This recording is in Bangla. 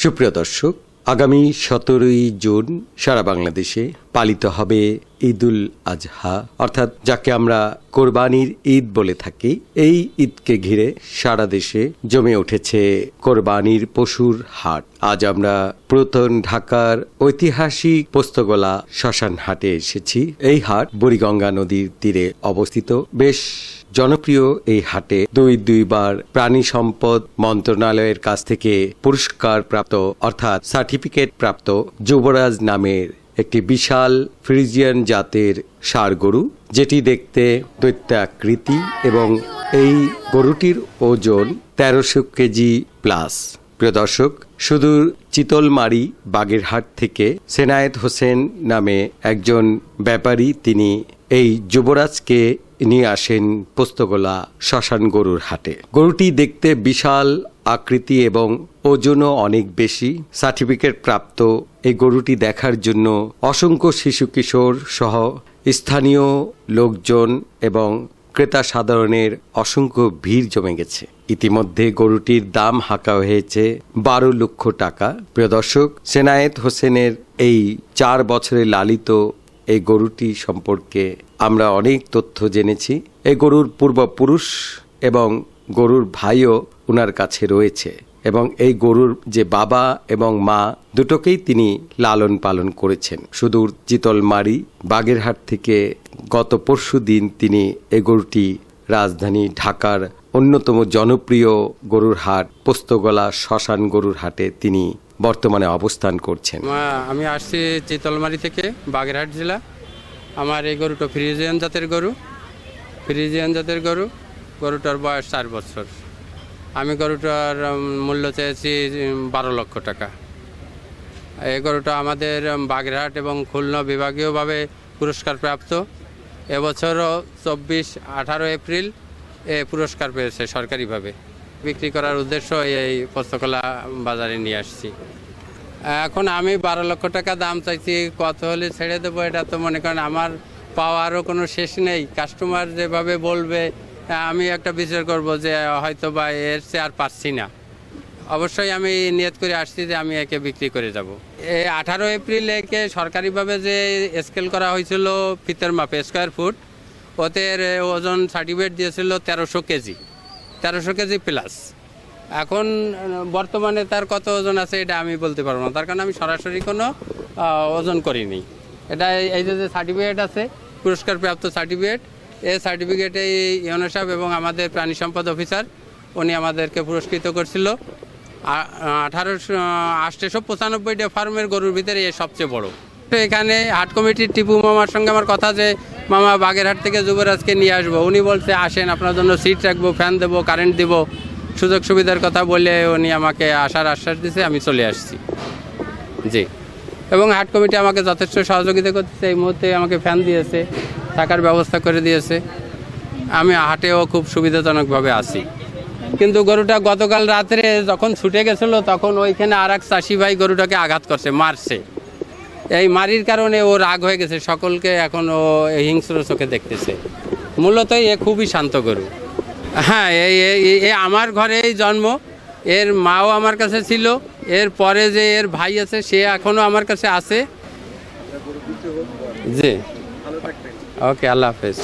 সুপ্রিয় দর্শক আগামী সতেরোই জুন সারা বাংলাদেশে পালিত হবে ঈদুল আজহা, অর্থাৎ যাকে আমরা কোরবানির ঈদ বলে থাকি, এই ঈদকে ঘিরে সারা দেশে জমে উঠেছে কোরবানির পশুর হাট। আজ আমরা পুরাতন ঢাকার ঐতিহাসিক পোস্তগোলা শ্মশান হাটে এসেছি। এই হাট বুড়িগঙ্গা নদীর তীরে অবস্থিত। বেশ জনপ্রিয় এই হাটে দুই দুইবার প্রাণী সম্পদ মন্ত্রণালয়ের কাছ থেকে পুরস্কার প্রাপ্ত, অর্থাৎ সার্টিফিকেট প্রাপ্ত যুবরাজ নামের একটি বিশাল ফ্রিজিয়ান জাতের ষাঁড় গরু, যেটি দেখতে দৈত্যাকৃতি এবং এই গরুটির ওজন তেরোশো কেজি প্লাস। প্রিয় দর্শক, সুদূর চিতলমারি বাগেরহাট থেকে সেনায়েত হোসেন নামে একজন ব্যাপারী তিনি এই যুবরাজকে নিয়ে আসেন পোস্তগোলা শ্মশান গরুর হাটে। গরুটি দেখতে বিশাল আকৃতি এবং ওজনও অনেক বেশি। সার্টিফিকেট প্রাপ্ত এই গরুটি দেখার জন্য অসংখ্য শিশু কিশোর সহ স্থানীয় লোকজন এবং ক্রেতা সাধারণের অসংখ্য ভিড় জমে গেছে। ইতিমধ্যে গরুটির দাম হাঁকা হয়েছে বারো লক্ষ টাকা। প্রিয় দর্শক, সেনায়েত হোসেনের এই চার বছরে লালিত এই গরুটি সম্পর্কে আমরা অনেক তথ্য জেনেছি। এই গরুর পূর্বপুরুষ এবং গরুর ভাইও ওনার কাছে রয়েছে এবং এই গরুর যে বাবা এবং মা দুটোকেই তিনি লালন পালন করেছেন। সুদূর চিতলমারি বাগেরহাট থেকে গত পরশু দিন তিনি এই গরুটি রাজধানী ঢাকার অন্যতম জনপ্রিয় গরুর হাট, পোস্তগলা শ্মশান গরুর হাটে তিনি বর্তমানে অবস্থান করছেন। আমি আসছি চিতলমারি থেকে বাগেরহাট জেলা। আমার এই গরুটা ফ্রিজিয়ান জাতের গরু। ফ্রিজিয়ান জাতের গরু। গরুটার বয়স চার বছর। আমি গরুটার মূল্য চেয়েছি বারো লক্ষ টাকা। এই গরুটা আমাদের বাগেরহাট এবং খুলনা বিভাগীয়ভাবে পুরস্কার প্রাপ্ত। এবছরও চব্বিশ, আঠারো এপ্রিল এ পুরস্কার পেয়েছে সরকারিভাবে। বিক্রি করার উদ্দেশ্য এই পুস্তকলা বাজারে নিয়ে আসছি। এখন আমি বারো লক্ষ টাকা দাম চাইছি, কত হলে ছেড়ে দেবো এটা তো মনে করেন আমার পাওয়ারও কোনো শেষ নেই। কাস্টমার যেভাবে বলবে আমি একটা বিচার করব যে হয়তো বা এর চেয়ে আর পারছি না। অবশ্যই আমি নিয়ত করে আসছি যে, আমি একে বিক্রি করে যাব। এই আঠারো এপ্রিল একে সরকারিভাবে যে স্কেল করা হয়েছিল ফিতের মাপে স্কোয়ার ফুট ওতে ওজন সার্টিফিকেট দিয়েছিল তেরোশো কেজি। তেরোশো কেজি প্লাস এখন, বর্তমানে তার কত ওজন আছে এটা আমি বলতে পারব না। তার কারণ আমি সরাসরি কোনো ওজন করিনি। এটা এই- যে সার্টিফিকেট আছে পুরস্কার প্রাপ্ত সার্টিফিকেট এই সার্টিফিকেটে ইউনো সাহেব এবং আমাদের প্রাণী সম্পদ অফিসার, উনি আমাদেরকে পুরস্কৃত করছিল। আঠারোশো আটশোশো পঁচানব্বইটা ফার্মের গরুর ভিতরে এ সবচেয়ে বড়। তো এখানে হাট কমিটির টিপু মামার সঙ্গে আমার কথা যে, মামা, বাগেরহাট থেকে যুবরাজকে নিয়ে আসব। উনি বলছে, আসেন, আপনার জন্য সিট রাখব ফ্যান দেবো কারেন্ট দেবো। সুযোগ সুবিধার কথা বলে উনি আমাকে আসার আশ্বাস দিয়েছে আমি চলে আসছি। জি। এবং হাট কমিটি আমাকে যথেষ্ট সহযোগিতা করতেছে, এই মুহূর্তে আমাকে ফ্যান দিয়েছে। থাকার ব্যবস্থা করে দিয়েছে। আমি হাটেও খুব সুবিধাজনকভাবে আছি। কিন্তু গরুটা গতকাল রাত্রে যখন ছুটে গেছিল, তখন ওইখানে আর এক চাষি ভাই গরুটাকে আঘাত করছে, মারছে। এই মারির কারণে ও রাগ হয়ে গেছে, সকলকে এখন ও হিংস্র চোখে দেখতেছে। মূলত এ খুবই শান্ত গরু। হ্যাঁ এই আমার ঘরেই জন্ম। এর মাও আমার কাছে ছিল। এর পরে যে এর ভাই আছে, সে এখনও আমার কাছে আছে। জি। ওকে আল্লাহ হাফেজ